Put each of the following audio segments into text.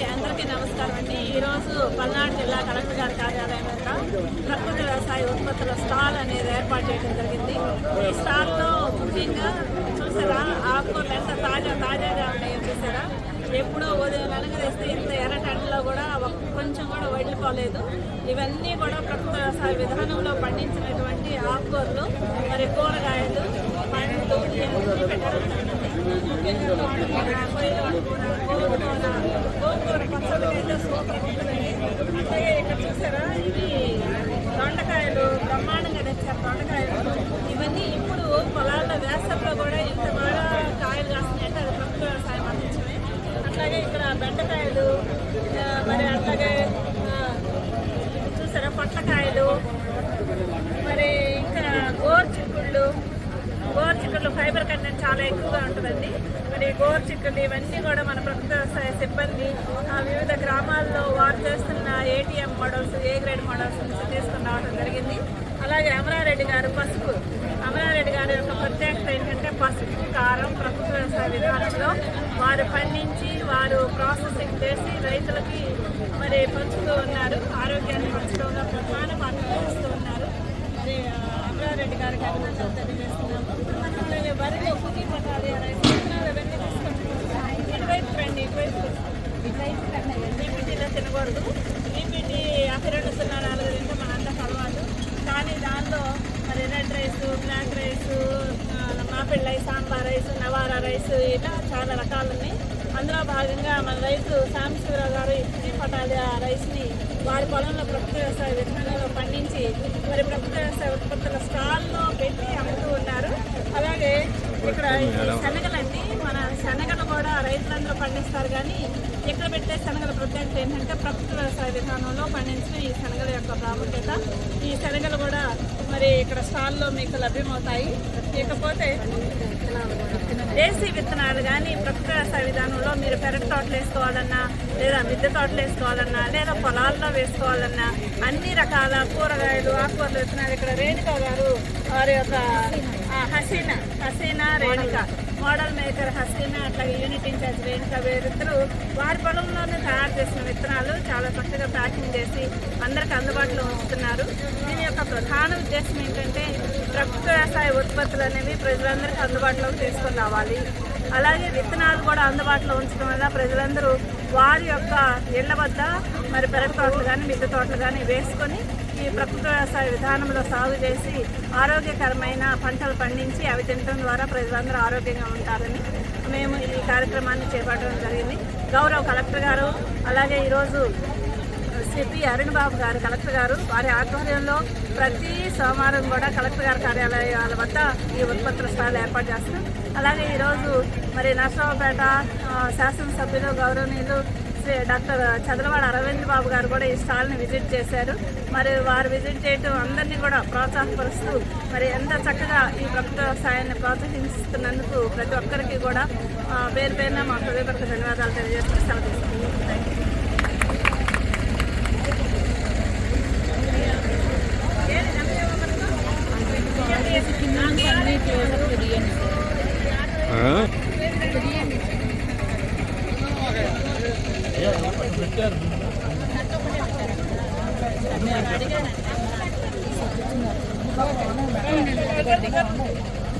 Okay అందరికీ నమస్కారం అండి. ఈరోజు పల్నాడు జిల్లా కలెక్టర్ గారి కార్యాలయం యొక్క ప్రకృతి వ్యవసాయ ఉత్పత్తుల స్టాల్ అనేది ఏర్పాటు చేయడం జరిగింది. ఈ స్టాల్లో ముఖ్యంగా చూసారా ఆకుకూరలు ఎంత తాజా తాజాగా ఉన్నాయో చూసారా? ఎప్పుడో ఉదయం ఇంత ఎర్రటంటలో కూడా కొంచెం కూడా వడిలిపోలేదు. ఇవన్నీ కూడా ప్రకృతి విధానంలో పండించినటువంటి ఆకుకూరలు మరి కూరగాయలు పండ్లు ఇవన్నీ పెట్టడం గోంగూర, పచ్చడి అయితే సూపర్ ఉంటుందండి అట్లాగే ఇక్కడ చూసారా? ఇది దొండకాయలు బ్రహ్మాండంగా తెచ్చారు దొండకాయలు. ఇవన్నీ ఇప్పుడు పొలాల్లో వేసవిలో కూడా ఇంత బాగా కాయలు కాస్తున్నాయంటే అది ప్రకృతి వ్యవసాయం అందించమే అట్లాగే ఇక్కడ బెండకాయలు ఆ, మరి అట్లాగే ఆ, చూసారా పొట్లకాయలు మరి ఇంకా గోరు చిక్కుళ్ళు గోరు చిక్కుళ్ళు ఫైబర్ కంటెంట్ చాలా ఎక్కువగా ఉంటుందండి. మరి గోర్ చిక్కుళ్ళు ఇవన్నీ కూడా మన ప్రభుత్వ వ్యవసాయ సిబ్బంది ఆ, వివిధ గ్రామాల్లో వారు చేస్తున్న ATM models A grade models నుంచి తీసుకుని రావడం జరిగింది. అలాగే అమరారెడ్డి గారు పసుపు. అమరారెడ్డి గారి యొక్క ప్రత్యేకత ఏంటంటే పసుపు కారం ప్రభుత్వ వ్యవసాయ విధానంలో వారు పండించి వారు ప్రాసెసింగ్ చేసి రైతులకి మరి పంచుతూ ఉన్నారు. ఆరోగ్యాన్ని పంచడంలో ప్రధాన పాత్ర ఉన్నారు. మరి అమరారెడ్డి గారికి అభినందనలు తెలియజేస్తున్నాము. మనం వరిలో కుకి పట్టాలి విత్తనాలు అవన్నీ తీసుకుంటున్నాం ఇటువైపు రండి ఇటువైపు. బీపీటీలో తినకూడదు. బీపీటీ యాభై రెండు సున్నా నాలుగు తింటే మనందరికి అలవాటు కానీ దానిలో మరి red rice black rice rice sambar rice Navara rice ఇలా చాలా రకాలు ఉన్నాయి అందులో భాగంగా మన రైతు సాంబశివరావు గారు ఈ పటాల ఆ రైస్ని వారి పొలంలో ప్రకృతి వ్యవసాయ విధానంలో పండించి మరి ప్రకృతి వ్యవసాయ ఉత్పత్తుల స్టాల్లో పెట్టి అమ్ముతూ ఉన్నారు. అలాగే ఇక్కడ శనగలన్నీ మన శనగలు కూడా రైతులందరూ పండిస్తారు. కానీ ఇక్కడ పెట్టే శనగల ప్రత్యేకత ఏంటంటే ప్రకృతి వ్యవసాయ విధానంలో పండించిన ఈ శనగల యొక్క ప్రాముఖ్యత. ఈ శనగలు కూడా మరి ఇక్కడ స్టాల్లో మీకు లభ్యమవుతాయి. ఇకపోతే దేశీ విత్తనాలు కానీ ప్రకృతి వ్యవసాయ విధానంలో మీరు పెరటి తోటలు వేసుకోవాలన్నా లేదా మిద్దె తోటలు వేసుకోవాలన్నా లేదా పొలాల్లో వేసుకోవాలన్నా అన్ని రకాల కూరగాయలు ఆకుకూరలు విత్తనాలు ఇక్కడ రేణుక గారు వారి యొక్క హసీనా హసీనా రేణుక మోడల్ మేకర్ హసీనా అట్లాగే యూనిట్ ఇన్ఛార్జ్ రేణుక వీరిద్దరూ వారి పొలంలోనే తయారు చేసిన విత్తనాలు చాలా చక్కగా ప్యాకింగ్ చేసి అందరికి అందుబాటులో ఉంచుతున్నారు. దీని యొక్క ప్రధాన ఉద్దేశం ఏంటంటే ప్రకృతి వ్యవసాయ ఉత్పత్తులు అనేవి ప్రజలందరికీ అందుబాటులోకి తీసుకొని రావాలి. అలాగే విత్తనాలు కూడా అందుబాటులో ఉంచడం వల్ల ప్రజలందరూ వారి యొక్క ఇళ్ళ వద్ద మరి పెరగ తోటలు కానీ మిద్దె తోటలు కానీ వేసుకొని ఈ ప్రకృతి వ్యవసాయ విధానంలో సాగు చేసి ఆరోగ్యకరమైన పంటలు పండించి అవి తినడం ద్వారా ప్రజలందరూ ఆరోగ్యంగా ఉంటారని మేము ఈ కార్యక్రమాన్ని చేపట్టడం జరిగింది. గౌరవ కలెక్టర్ గారు అలాగే ఈరోజు సిపి అరుణ్ బాబు గారు కలెక్టర్ గారు వారి ఆధ్వర్యంలో ప్రతి సోమవారం కూడా కలెక్టర్ గారి కార్యాలయాల వద్ద ఈ ఉత్పత్తుల స్థాయిలు ఏర్పాటు చేస్తున్నారు అలాగే ఈరోజు మరి నర్సరావుపేట శాసనసభ్యులు గౌరవనీయులు డాక్టర్ చదలవాడ అరవింద్ బాబు గారు కూడా ఈ స్టాల్ని విజిట్ చేశారు. మరి వారు విజిట్ చేయటం అందరినీ కూడా ప్రోత్సాహపరుస్తూ మరి ఎంత చక్కగా ఈ భక్త వ్యవసాయాన్ని ప్రోత్సహిస్తున్నందుకు ప్రతి ఒక్కరికి కూడా పేరు పేరున మా హృదయపూర్వక ధన్యవాదాలు తెలియజేస్తూ సెలవు థ్యాంక్ యూ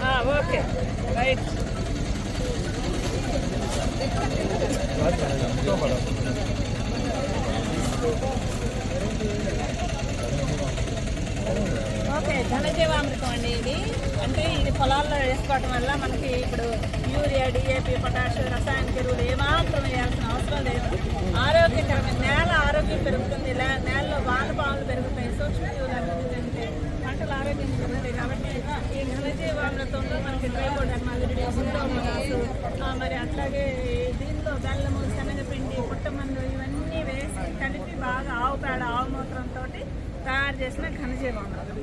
હા ઓકે રાઈટ ఘనజీవామృతం అండి ఇది. అంటే ఇది పొలాల్లో వేసుకోవటం వల్ల మనకి ఇప్పుడు యూరియా డిఏపి పొటాష్ రసాయనిక ఎరువులు ఏమాత్రం వేయాల్సిన అవసరం లేదు. ఆరోగ్యకరమైన నేల ఆరోగ్యం పెరుగుతుంది లే- నేలలో వానపాములు పెరుగుతాయి సూక్ష్మజీవులు అభివృద్ధి చెందుతాయి పంటలు ఆరోగ్యంగా పెరుగుతాయి కాబట్టి ఈ ఘనజీవామృతంలో మనకి ట్రైకోడర్మాలిటీ మరి అట్లాగే దీనిలో బెల్లము శనగపిండి పుట్టమందు ఇవన్నీ వేసి కలిపి బాగా ఆవు పేడ ఆవు మూత్రంతో తయారు చేసిన ఘనజీవామృతం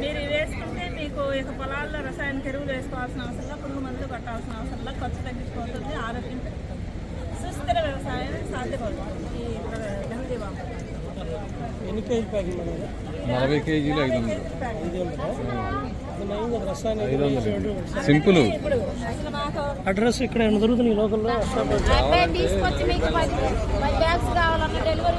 మీరు ఇవి వేసుకుంటే మీకు ఇక పొలాల్లో రసాయనిక ఎరువులు వేసుకోవాల్సిన అవసరం లేదు పురుగు మందులు కొట్టాల్సిన అవసరం లేదు ఖర్చు తగ్గించుకోతుంది ఆరోగ్యం. సుస్థిర వ్యవసాయం సాధ్యపడుతుంది ఈ ఘనజీవామృతం ఎన్ని కేజీ? నలభై కేజీలు ఐదు వందలు. సింపుల్. అడ్రస్ ఇక్కడ ఏమైనా దొరుకుతుంది ఈ లోకల్లో? తీసుకొచ్చి మీకు పది పది బ్యాగ్స్ కావాలన్న డెలివరీ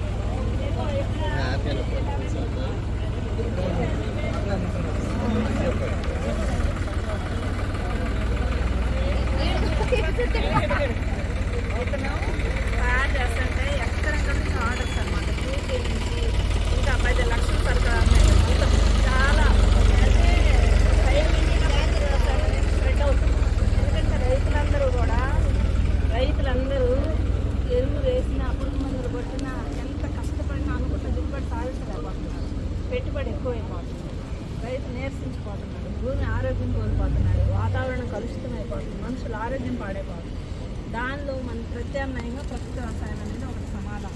తయారు చేస్తుంటే ఎక్కడెక్కడ నుంచి ఆర్డర్స్ అనమాట యూకే నుంచి ఇంకా పది లక్షల సరుకులు అమ్మాయి చాలా అంటే సైడ్ స్ప్రెడ్ అవుతుంది ఎందుకంటే రైతులందరూ కూడా రైతులందరూ ఎరువులు వేసినా పురుగు మందులు కొట్టినా ఎంత కష్టపడినా అనుకుంటే దిగుబడి సాధించలేకపోతున్నారు పెట్టుబడి ఎక్కువైపోతుంది. రైతు నీరసించిపోతున్నాడు భూమి ఆరోగ్యం కోల్పోతున్నాడు వాతావరణం కలుషితం అయిపోతుంది మనుషుల ఆరోగ్యం పాడైపోతుంది. దానిలో మన ప్రత్యామ్నాయంగా ప్రకృతి వ్యవసాయం అనేది ఒకటి సమాధానం.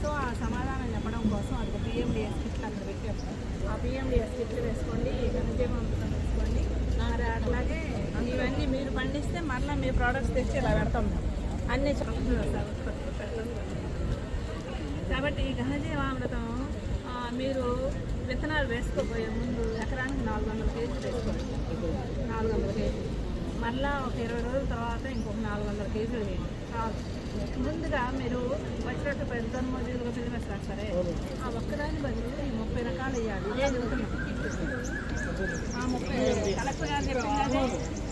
సో ఆ సమాధానం చెప్పడం కోసం అది పిఎండిఎస్ కిట్లు అక్కడ పెట్టారు. ఆ పిఎండిఎస్ కిట్లు వేసుకోండి ఘనజీవామృతం వేసుకోండి నారే అట్లాగే ఇవన్నీ మీరు పండిస్తే మరలా మీ ప్రోడక్ట్స్ తెచ్చి ఇలా పెడతాం అన్ని ప్రకృతి వ్యవసాయ ఉత్పత్తులు పెట్టడం. కాబట్టి ఈ ఘనజీవామృతం మీరు విత్తనాలు వేసుకోబోయే ముందు ఎకరానికి నాలుగు వందల కేజీలు వేసుకోవాలి. నాలుగు వందల కేజీలు. మళ్ళా ఒక ఇరవై రోజుల తర్వాత ఇంకొక నాలుగు వందల కేజీలు వేయండి. ముందుగా మీరు వచ్చినట్టు పెద్ద మోజీలుగా బిజినెస్ సరే? ఆ ఒక్కదాని బదులు ఈ ముప్పై రకాలు వేయాలి. ఇదే చెబుతున్నాం. ఆ ముప్పై కలెక్టర్ గారు చెప్పింది అదే.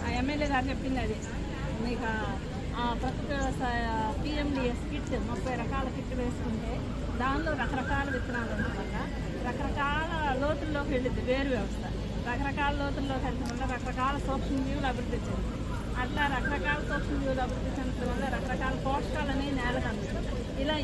ఆ ఎమ్మెల్యే గారు చెప్పింది అది. మీకు ఆ- ఆ వ్యవసాయ పిఎండిఎస్ కిట్ ముప్పై రకాల కిట్ వేసుకుంటే దానిలో రకరకాల విత్తనాలు లోతుల్లోకి వెళ్ళింది వేరు వ్యవస్థ. రకరకాల లోతుల్లోకి వెళ్ళడం వల్ల రకరకాల సూక్ష్మజీవులు అభివృద్ధి చెందుతాయి. అట్లా రకరకాల సూక్ష్మజీవులు అభివృద్ధి చెందడం వల్ల రకరకాల పోషకాలని నేలకు అందుతుంది ఇలా